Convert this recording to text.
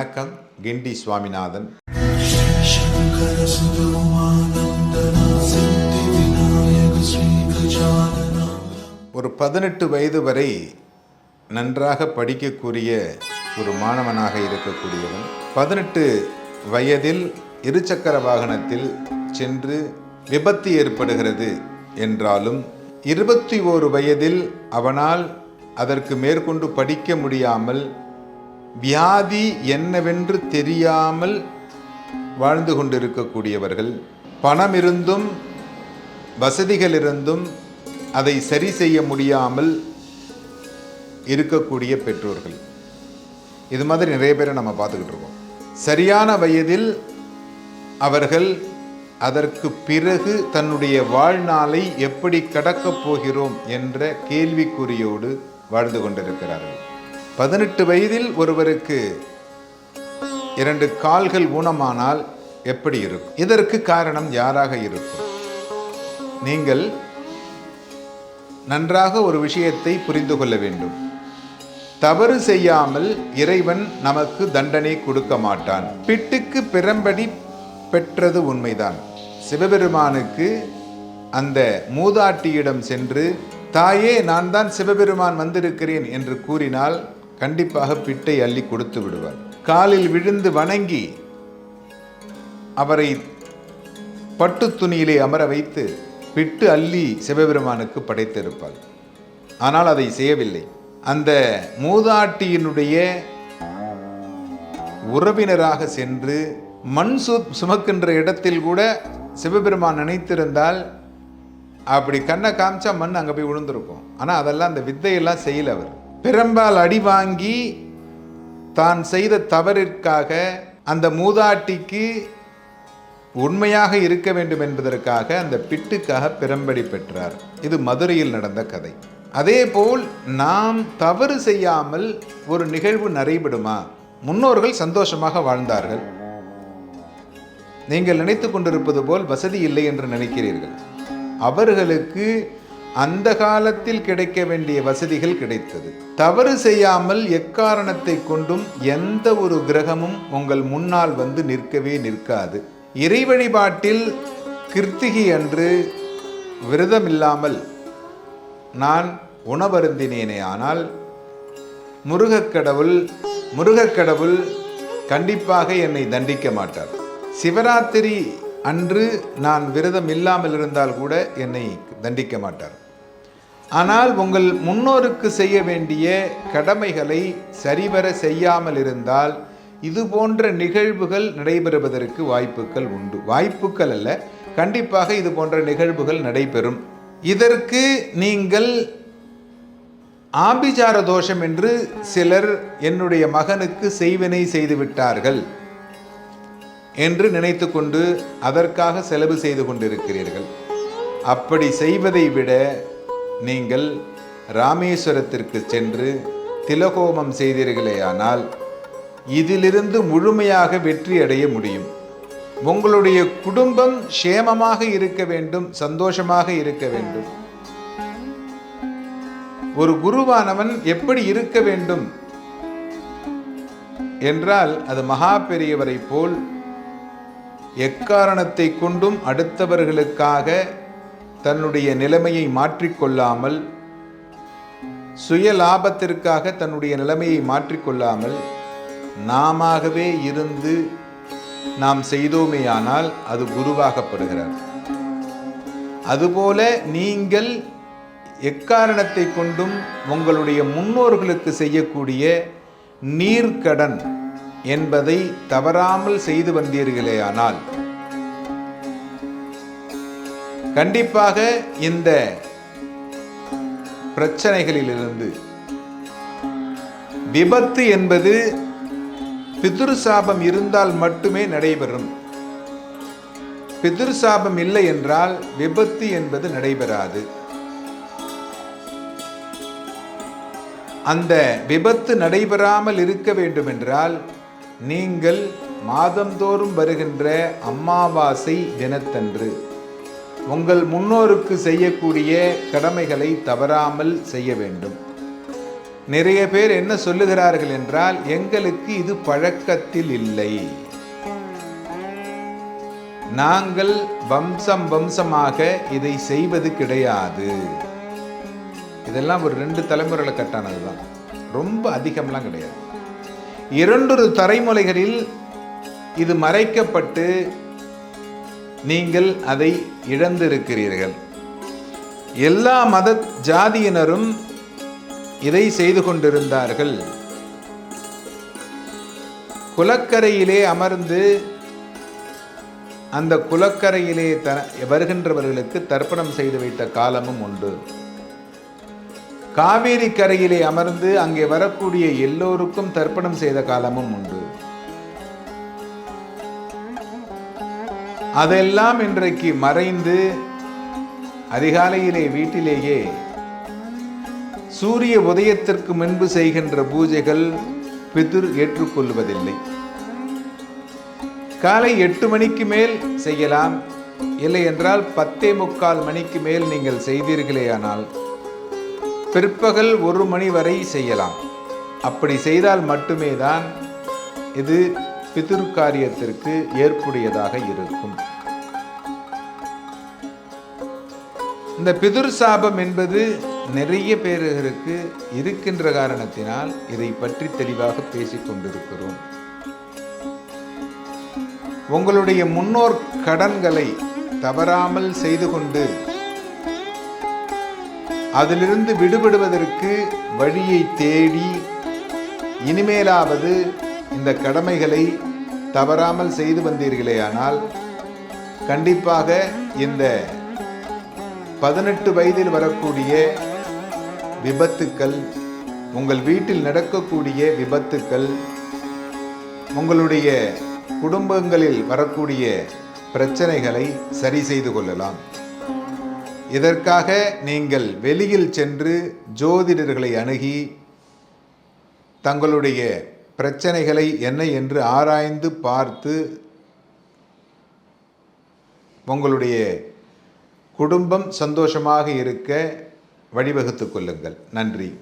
வணக்கம் கிண்டி சுவாமிநாதன். ஒரு பதினெட்டு வயது வரை நன்றாக படிக்கக்கூடிய ஒரு மாணவனாக இருக்கக்கூடியவன் பதினெட்டு வயதில் இருசக்கர வாகனத்தில் சென்று விபத்து ஏற்படுகிறது என்றாலும் இருபத்தி ஓரு வயதில் அவனால் அதற்கு மேற்கொண்டு படிக்க முடியாமல் வியாதி என்னவென்று தெரியாமல் வாழ்ந்து கொண்டிருக்கக்கூடியவர்கள் பணம் இருந்தும் வசதிகள் இருந்தும் அதை சரி செய்ய முடியாமல் இருக்கக்கூடிய பெற்றோர்கள். இது மாதிரி நிறைய பேரை நம்ம பார்த்துக்கிட்டு இருக்கோம். சரியான வயதில் அவர்கள் அதற்கு பிறகு தன்னுடைய வாழ்நாளை எப்படி கடக்கப் போகிறோம் என்ற கேள்விக்குறியோடு வாழ்ந்து கொண்டிருக்கிறார்கள். பதினெட்டு வயதில் ஒருவருக்கு இரண்டு கால்கள் ஊனமானால் எப்படி இருக்கும்? இதற்கு காரணம் யாராக இருக்கும்? நீங்கள் நன்றாக ஒரு விஷயத்தை புரிந்து கொள்ள வேண்டும். தவறு செய்யாமல் இறைவன் நமக்கு தண்டனை கொடுக்க மாட்டான். பிட்டுக்கு பிறம்படி பெற்றது உண்மைதான். சிவபெருமானுக்கு அந்த மூதாட்டியிடம் சென்று தாயே நான் தான் சிவபெருமான் வந்திருக்கிறேன் என்று கூறினால் கண்டிப்பாக பிட்டை அள்ளி கொடுத்து விடுவார். காலில் விழுந்து வணங்கி அவரை பட்டு துணியிலே அமர வைத்து பிட்டு அள்ளி சிவபெருமானுக்கு படைத்திருப்பாள் ஆனால் அதை செய்யவில்லை. அந்த மூதாட்டியினுடைய உறவினராக சென்று மண் சு சுமக்கின்ற இடத்தில் கூட சிவபெருமான் நினைத்திருந்தால் அப்படி கண்ணை காமிச்சா மண் அங்கே போய் விழுந்திருக்கும் ஆனால் அதெல்லாம் அந்த வித்தையெல்லாம் செய்யல அவர். பெரும்பால் அடி வாங்கி தான் செய்த தவறிற்காக அந்த மூதாட்டிக்கு உண்மையாக இருக்க வேண்டும் என்பதற்காக அந்த பிட்டுக்காக பெரும்படி பெற்றார். இது மதுரையில் நடந்த கதை. அதேபோல் நாம் தவறு செய்யாமல் ஒரு நிகழ்வு நடைபெறுமா? முன்னோர்கள் சந்தோஷமாக வாழ்ந்தார்கள். நீங்கள் நினைத்து கொண்டிருப்பது போல் வசதி இல்லை என்று நினைக்கிறீர்கள். அவர்களுக்கு அந்த காலத்தில் கிடைக்க வேண்டிய வசதிகள் கிடைத்தது. தவறு செய்யாமல் எக்காரணத்தை கொண்டும் எந்த ஒரு கிரகமும் உங்கள் முன்னால் வந்து நிற்கவே நிற்காது. இறை வழிபாட்டில் கிருத்திகி அன்று விரதமில்லாமல் நான் உணவருந்தினேனே ஆனால் முருகக்கடவுள் முருகக்கடவுள் கண்டிப்பாக என்னை தண்டிக்க மாட்டார். சிவராத்திரி அன்று நான் விரதம் இல்லாமல் இருந்தால் கூட என்னை தண்டிக்க மாட்டார். ஆனால் உங்கள் முன்னோருக்கு செய்ய வேண்டிய கடமைகளை சரிவர செய்யாமல் இருந்தால் இது போன்ற நிகழ்வுகள் நடைபெறுவதற்கு வாய்ப்புகள் உண்டு. வாய்ப்புகள் அல்ல கண்டிப்பாக இது போன்ற நிகழ்வுகள் நடைபெறும். இதற்கு நீங்கள் ஆபிசார தோஷம் என்று சிலர் என்னுடைய மகனுக்கு செய்வினை செய்து விட்டார்கள். என்று நினைத்து கொண்டு அதற்காக செலவு செய்து கொண்டிருக்கிறீர்கள். அப்படி செய்வதை விட நீங்கள் ராமேஸ்வரத்திற்கு சென்று திலகோமம் செய்தீர்களேயானால் இதிலிருந்து முழுமையாக வெற்றி அடைய முடியும். உங்களுடைய குடும்பம் சேமமாக இருக்க வேண்டும் சந்தோஷமாக இருக்க வேண்டும். ஒரு குருவானவன் எப்படி இருக்க வேண்டும்? என்றால் அது மகா பெரியவரை போல் எக்காரணத்தை கொண்டும் அடுத்தவர்களுக்காக தன்னுடைய நிலைமையை மாற்றிக்கொள்ளாமல் சுய லாபத்திற்காக தன்னுடைய நிலைமையை மாற்றிக்கொள்ளாமல் நாமவே இருந்து நாம் செய்தோமேயானால் அது குருவாகப்படுகிறார். அதுபோல நீங்கள் எக்காரணத்தை கொண்டும் உங்களுடைய முன்னோர்களுக்கு செய்யக்கூடிய நீர்க்கடன் என்பதை தவறாமல் செய்து வந்தீர்களேயானால் கண்டிப்பாக இந்த பிரச்சனைகளிலிருந்து விபத்து என்பது பிதுரு சாபம் இருந்தால் மட்டுமே நடைபெறும். பிதுரு சாபம் இல்லை என்றால் விபத்து என்பது நடைபெறாது. அந்த விபத்து நடைபெறாமல் இருக்க வேண்டுமென்றால் நீங்கள் மாதந்தோறும் வருகின்ற அமாவாசை தினத்தன்று. உங்கள் முன்னோருக்கு செய்யக்கூடிய கடமைகளை தவறாமல் செய்ய வேண்டும். நிறைய பேர் என்ன சொல்லுகிறார்கள் என்றால் எங்களுக்கு இது பழக்கத்தில் இல்லை. நாங்கள் வம்சம் வம்சமாக இதை செய்வது கிடையாது. இதெல்லாம் ஒரு ரெண்டு தலைமுறையில் கட்டானது தான் ரொம்ப அதிகம்லாம் கிடையாது. இரண்டொரு தலைமுறைகளில் இது மறைக்கப்பட்டு நீங்கள் அதை இழந்திருக்கிறீர்கள். எல்லா மத ஜாதியினரும் இதை செய்து கொண்டிருந்தார்கள். குலக்கரையிலே அமர்ந்து அந்த குலக்கரையிலே த வருகின்றவர்களுக்கு தர்ப்பணம் செய்து வைத்த காலமும் உண்டு. காவேரி கரையிலே அமர்ந்து அங்கே வரக்கூடிய எல்லோருக்கும் தர்ப்பணம் செய்த காலமும் உண்டு. அதெல்லாம் இன்றைக்கு மறைந்து அதிகாலையிலே வீட்டிலேயே சூரிய உதயத்திற்கு முன்பு செய்கின்ற பூஜைகள் பிதிர் ஏற்றுக்கொள்வதில்லை. காலை எட்டு மணிக்கு மேல் செய்யலாம். இல்லை என்றால் பத்தே முக்கால் மணிக்கு மேல் நீங்கள் செய்தீர்களேயானால் பிற்பகல் ஒரு மணி வரை செய்யலாம். அப்படி செய்தால் மட்டுமே தான் இது பிதிரு காரியத்திற்கு ஏற்புடையதாக இருக்கும். இந்த பிதுர் சாபம் என்பது நிறைய பேர்களுக்கு இருக்கின்ற காரணத்தினால் இதை பற்றி தெளிவாக பேசிக் கொண்டிருக்கிறோம். உங்களுடைய முன்னோர் கடன்களை தவறாமல் செய்து கொண்டு அதிலிருந்து விடுபடுவதற்கு வழியை தேடி இனிமேலாவது இந்த கடமைகளை தவறாமல் செய்து வந்தீர்களேயானால் கண்டிப்பாக இந்த பதினெட்டு வயதில் வரக்கூடிய விபத்துக்கள் உங்கள் வீட்டில் நடக்கக்கூடிய விபத்துக்கள் உங்களுடைய குடும்பங்களில் வரக்கூடிய பிரச்சனைகளை சரி செய்து கொள்ளலாம். இதற்காக நீங்கள் வெளியில் சென்று ஜோதிடர்களை அணுகி தங்களுடைய பிரச்சனைகளை என்ன என்று ஆராய்ந்து பார்த்து உங்களுடைய குடும்பம் சந்தோஷமாக இருக்க வழிவகுத்து கொள்ளுங்கள். நன்றி.